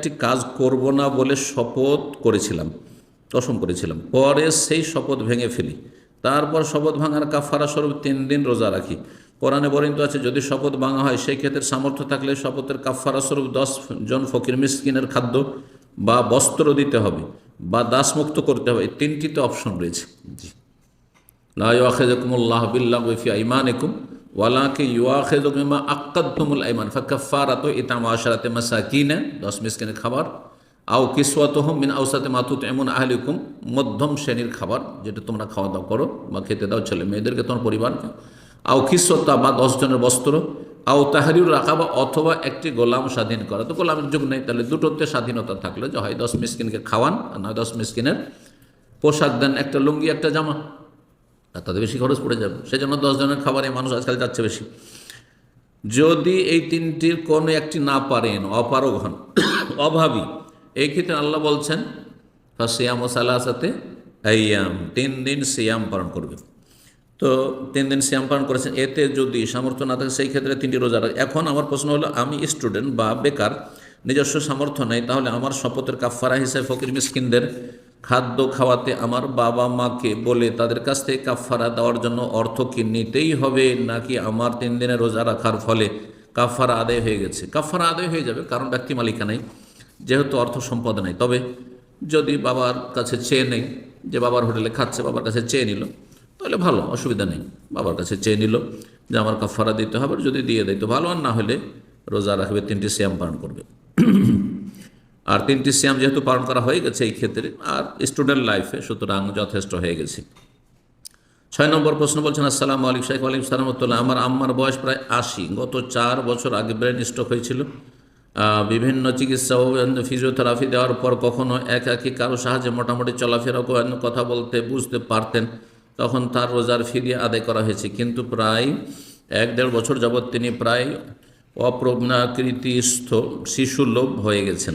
একটি কাজ করব না বলে শপথ করেছিলাম কসম করেছিলাম। পরে সেই শপথ ভেঙে ফেলি। তারপর শপথ ভাঙার কাফারা স্বরূপ তিন দিন রোজা রাখি। কোরআনে বরিন্ত আছে, যদি শপথ ভাঙা হয়, সেই ক্ষেত্রে সামর্থ্য থাকলে শপথের কাফারা স্বরূপ দশ জন ফকির মিসকিনের খাদ্য বা বস্ত্র দিতে হবে বা দাসমুক্ত করতে হবে। এই তিনটিতে অপশন রয়েছে। জি। লাখেজকুমুল্লাহ বিল্লাহ ফি আইমানিকুম। ওয়ালাকে ইউআখেজুমা আক্কাদতুমুল আইমান ফাকাফারাতু ইতাম আশরাতে মাসাকিনে দশ মিসকিনের খাবার আও কিসওয়াতুহুম মিন আওসাতে মাতুত এমন আহলিকুম মধ্যম শ্রেণির খাবার যেটা তোমরা খাওয়া দাওয়া করো বা খেতে দাও ছেলে মেয়েদেরকে তোমার পরিবারকে আও কিসওয়াতা বা দশ জনের বস্ত্র আও তাহারিউর রাখা বা অথবা একটি গোলাম স্বাধীন করা তো গোলামের যুগ নেই তাহলে দুটোতে স্বাধীনতা থাকলে যে হয় দশ মিসকিনকে খাওয়ান আর নয় দশ মিসকিনের পোশাক দেন একটা লুঙ্গি একটা জামা আর তাতে বেশি খরচ পড়ে যাবে। সেজন্য দশজনের খাবারে মানুষ আজকাল যাচ্ছে বেশি। যদি এই তিনটির কোনো একটি না পারেন অপারগ হন অভাবী, এই ক্ষেত্রে আল্লাহ বলছেন সিয়াম ও সালাসাতে আইয়াম, তিন দিন সিয়াম পালন করবে। তো তিন দিন সিয়াম পালন করেছেন, এতে যদি সামর্থ্য না থাকে, সেই ক্ষেত্রে তিনটি রোজা রাখে। এখন আমার প্রশ্ন হলো, আমি স্টুডেন্ট বা বেকার, নিজস্ব সামর্থ্য নেই, তাহলে আমার শপথের কাফারা হিসেবে ফকির মিসকিনদের খাদ্য খাওয়াতে আমার বাবা মাকে বলে তাদের কাছ থেকে কাফারা দেওয়ার জন্য অর্থ কি নিতেই হবে নাকি আমার তিন দিনের রোজা রাখার ফলে কাফারা আদায় হয়ে গেছে? কাফারা আদায় হয়ে যাবে কারণ ব্যক্তি মালিকা নেই যেহেতু অর্থ সম্পদ নেই। তবে যদি বাবার কাছে চেয়ে নেই, যে বাবার হোটেলে খাচ্ছে, বাবার কাছে চেয়ে নিল, তাহলে ভালো, অসুবিধা নেই। বাবার কাছে চেয়ে নিল যে আমার কাফারা দিতে হবে যদি দিয়ে দেয়, তো ভালো। আর না হলে রোজা রাখবে, তিনটি শ্যাম পালন করবে। আর তিনটি শ্যাম যেহেতু পালন করা হয়ে গেছে এই ক্ষেত্রে, আর স্টুডেন্ট লাইফে সুতরাং যথেষ্ট হয়ে গেছে। ছয় নম্বর প্রশ্ন বলছেন, আসসালামু আলাইকুম শাইখ আলিম সালামতুল্লাহ আমার আম্মার বয়স প্রায় আশি। গত চার বছর আগে ব্রেন স্ট্রোক হয়েছিল। বিভিন্ন চিকিৎসা ও ফিজিওথেরাপি দেওয়ার পর কখনো একাকি কারও সাহায্যে মোটামুটি চলাফেরা করেন, কথা বলতে বুঝতে পারতেন। তখন তার রোজার ফিরিয়ে আদায় করা হয়েছে। কিন্তু প্রায় এক দেড় বছর যাবৎ তিনি প্রায় অপ্রজ্ঞাকৃতিস্থ শিশুলোভ হয়ে গেছেন।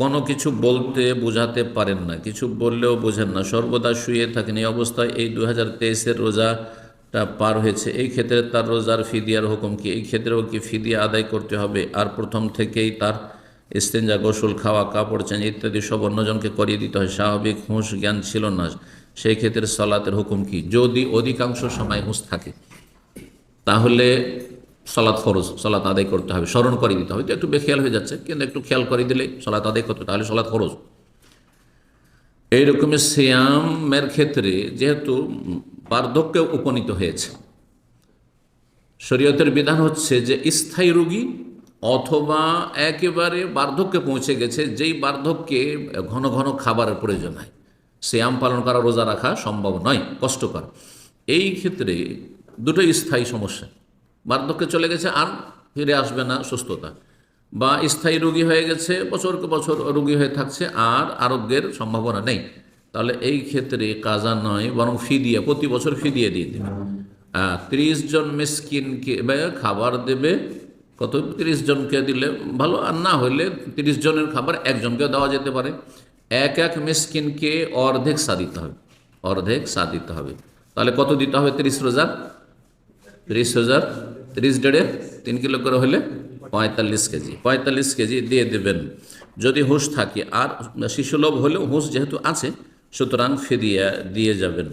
কোনো কিছু বলতে বোঝাতে পারেন না, কিছু বললেও বোঝেন না। সর্বদা শুয়ে থাকেন। এই অবস্থায় এই দু হাজার তেইশের রোজাটা পার হয়েছে। এই ক্ষেত্রে তার রোজার ফিদিয়ার হুকুম কি? এই ক্ষেত্রেও কি ফিদিয়া আদায় করতে হবে? আর প্রথম থেকেই তার ইস্তেঞ্জা, গোসল, খাওয়া, কাপড় চেঞ্জ ইত্যাদি সব অন্যজনকে করিয়ে দিতে হয়। স্বাভাবিক হুঁশ জ্ঞান ছিল না। সেই ক্ষেত্রে সলাতের হুকুম কি? যদি অধিকাংশ সময় হুঁশ থাকে, তাহলে সলাৎ ফরজ সলাৎ আদায় করতে হবে, স্মরণ করে দিতে হবে। তো একটু বেখেয়াল হয়ে যাচ্ছে, কিন্তু একটু খেয়াল করে দিলে সলাৎ আদায় করতে তাহলে সলাৎ ফরজ। এইরকমের শ্যামের ক্ষেত্রে যেহেতু বার্ধক্যে উপনীত হয়েছে, শরীয়তের বিধান হচ্ছে যে স্থায়ী রোগী অথবা একেবারে বার্ধক্যে পৌঁছে গেছে, যেই বার্ধক্যে ঘন ঘন খাবারের প্রয়োজন হয়। শ্যাম পালন করা, রোজা রাখা সম্ভব নয়, কষ্টকর। এই ক্ষেত্রে দুটোই স্থায়ী সমস্যা। বার্ধক্যে চলে গেছে আর ফিরে আসবে না সুস্থতা। বা স্থায়ী রোগী হয়ে গেছে বছরকে বছর রোগী হয়ে থাকছে, আর আরোগ্যের সম্ভাবনা নেই। তাহলে এই ক্ষেত্রে কাজা নয়, বরং ফি দিয়ে প্রতি বছর ফি দিয়ে দিয়ে দেবে ত্রিশ জন মিসকিনকে খাবার দেবে, কত? তিরিশ জনকে দিলে ভালো, আর না হলে তিরিশ জনের খাবার একজনকে দেওয়া যেতে পারে। এক এক মিসকিনকে অর্ধেক সা দিতে হবে, অর্ধেক সা দিতে হবে। তাহলে কত দিতে হবে? তিরিশ রোজার তিরিশ হাজার তিরিশ ডেড়ে তিন কিলো করে হলে পঁয়তাল্লিশ কেজি। পঁয়তাল্লিশ কেজি দিয়ে দেবেন। যদি হুঁশ থাকে, আর শিশুলোভ হলেও হুঁশ যেহেতু আছে, সুতরাং ফিরিয়ে দিয়ে যাবেন।